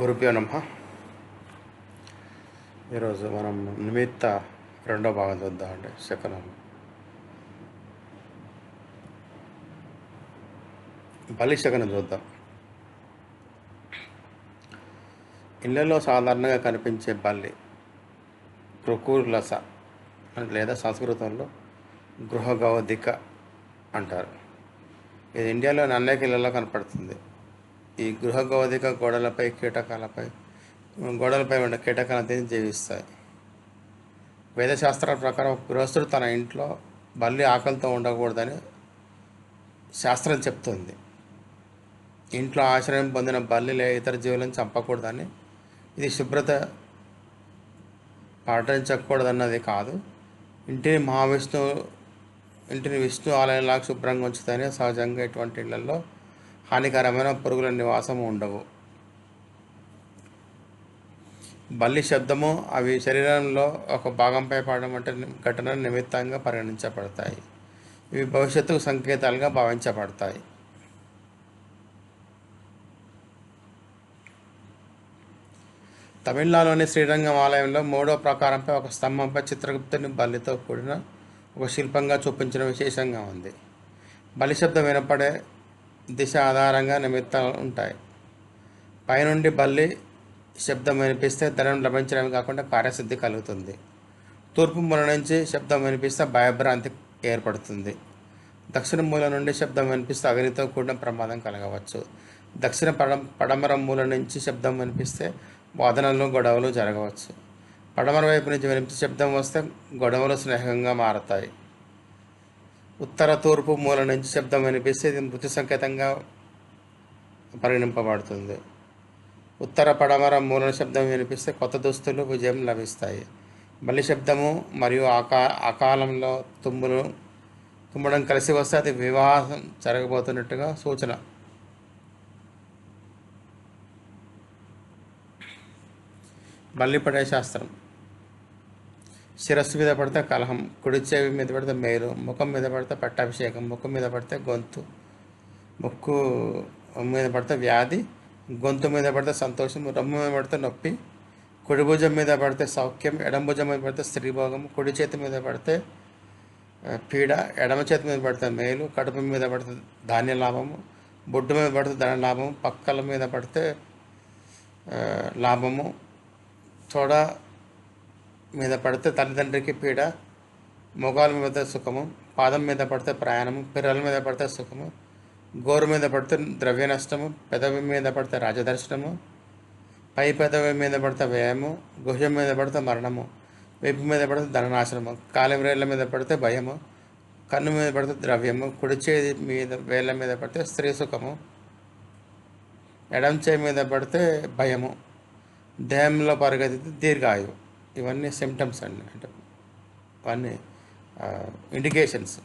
గురుభ్యో నమ. ఈరోజు మనం నిమిత్త రెండో భాగం చూద్దాం అంటే శకనం బలి శకనం చూద్దాం. ఇళ్ళలో సాధారణంగా కనిపించే బల్లి కృకూర్లస లేదా సంస్కృతంలో గృహగౌదిక అంటారు. ఇది ఇండియాలోని అనేక ఇళ్ళలో కనపడుతుంది. ఈ గృహగోధిక గోడలపై కీటకాలపై గోడలపై ఉన్న కీటకాలను తిని జీవిస్తాయి. వేదశాస్త్రాల ప్రకారం ఒక గృహస్థుడు తన ఇంట్లో బల్లి ఆకలితో ఉండకూడదని శాస్త్రం చెప్తుంది. ఇంట్లో ఆశ్రయం పొందిన బల్లి లే ఇతర జీవులను చంపకూడదని ఇది శుభ్రత పాటించకూడదన్నది కాదు. ఇంటిని మహావిష్ణువు ఇంటిని విష్ణు ఆలయంలాగా శుభ్రంగా ఉంచుతాయని సహజంగా ఇటువంటి ఇళ్ళలో హానికరమైన పురుగుల నివాసం ఉండవు. బల్లి శబ్దము అవి శరీరంలో ఒక భాగంపై పడడం వంటి ఘటన నిమిత్తంగా పరిగణించబడతాయి. ఇవి భవిష్యత్తుకు సంకేతాలుగా భావించబడతాయి. తమిళనాడులోని శ్రీరంగం ఆలయంలో మూడో ప్రకారంపై ఒక స్తంభంపై చిత్రగుప్తుని బల్లితో కూడిన ఒక శిల్పంగా చూపించడం విశేషంగా ఉంది. బలి శబ్దం వినపడే దిశ ఆధారంగా నిమిత్తాలు ఉంటాయి. పైనుండి బల్లి శబ్దం వినిపిస్తే ధనం లభించడమే కాకుండా కార్యసిద్ధి కలుగుతుంది. తూర్పు మూల నుంచి శబ్దం వినిపిస్తే భయభ్రాంతి ఏర్పడుతుంది. దక్షిణ మూల నుండి శబ్దం వినిపిస్తే అగ్నితో కూడిన ప్రమాదం కలగవచ్చు. దక్షిణ పడ పడమర మూల నుంచి శబ్దం వినిపిస్తే వాదనలు గొడవలు జరగవచ్చు. పడమర వైపు నుంచి వినిపించే శబ్దం వస్తే గొడవలు స్నేహంగా మారతాయి. ఉత్తర తూర్పు మూల నుంచి శబ్దం వినిపిస్తే ఇది మృతి సంకేతంగా పరిగణింపబడుతుంది ఉత్తర పడమర మూల శబ్దం వినిపిస్తే కొత్త దుస్తులు విజయం లభిస్తాయి. బలి శబ్దము మరియు ఆకా అకాలంలో తుమ్ములు తుమ్మడం కలిసి వస్తే అది వివాహం జరగబోతున్నట్టుగా సూచన. బల్లిపడే శాస్త్రం. శిరస్సు మీద పడితే కలహం కుడి చెవి మీద పడితే మేలు ముఖం మీద పడితే పట్టాభిషేకం ముఖం మీద పడితే గొంతు ముక్కు మీద పడితే వ్యాధి గొంతు మీద పడితే సంతోషం రొమ్ము మీద పడితే నొప్పి కుడి భుజం మీద పడితే సౌఖ్యం ఎడం భుజం మీద పడితే స్త్రీభోగం కుడి చేతి మీద పడితే పీడ ఎడమ చేతి మీద పడితే మేలు కడుపు మీద పడితే ధాన్య లాభము బొడ్డు మీద పడితే ధన లాభము పక్కల మీద పడితే లాభము తోడ మీద పడితే తల్లిదండ్రికి పీడ మొగాల మీద సుఖము పాదం మీద పడితే ప్రయాణము పిర్రల మీద పడితే సుఖము గోరు మీద పడితే ద్రవ్య నష్టము పెదవి మీద పడితే రాజదర్శనము పై పెదవి మీద పడితే వ్యయము గుహ్యం మీద పడితే మరణము వేపు మీద పడితే ధననాశనము కాలి వేళ్ళ మీద పడితే భయము కన్ను మీద పడితే ద్రవ్యము కుడిచేది మీద వేళ్ళ మీద పడితే స్త్రీ సుఖము ఎడం చేయి మీద పడితే భయము దేహంలో పరిగెత్తితే దీర్ఘాయువు ఇవన్నీ సిమ్టమ్స్ అండి. అంటే ఇవన్నీ ఇండికేషన్స్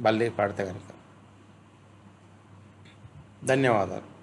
బల్లి పడితే కనుక ధన్యవాదాలు.